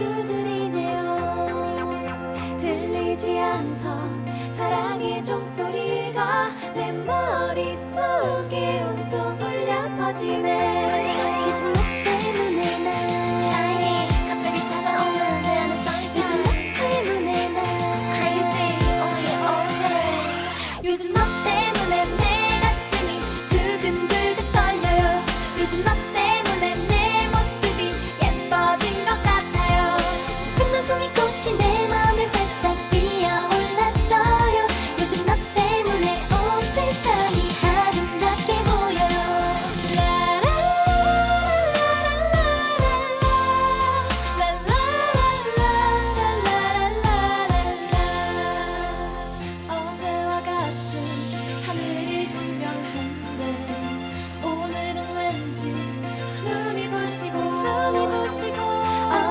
두드리네요. 들리지 않던 사랑의 종소리가 내 머릿속에 온통 울려 퍼지네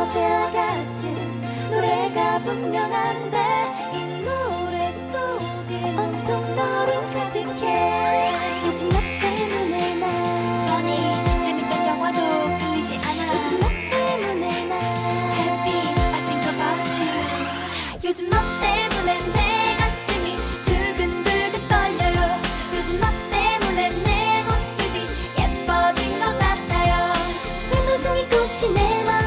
어제와 같은 노래가 분명한데 이 노래 속에 온통 너로 가득해 요즘 너 때문에 나 Funny, 재밌던 영화도 끌리지 않아. 요즘 너 때문에 나 Happy, I think about you. 요즘 너 때문에 내 가슴이 두근두근 떨려요 요즘 너 때문에 내 모습이 예뻐진 것 같아요 수백만 송이 꽃이 내 마음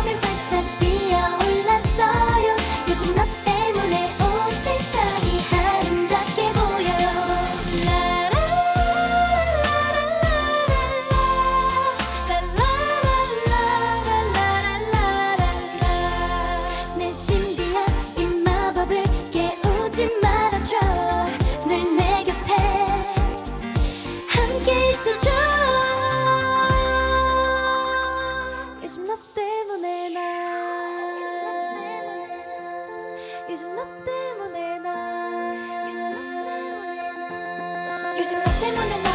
내 신비한 이 마법을 깨우지 말아줘. 늘 내 곁에 함께 있어줘. 요즘 너 때문에 나 요즘 너 때문에 나. 요즘 너 때문에 나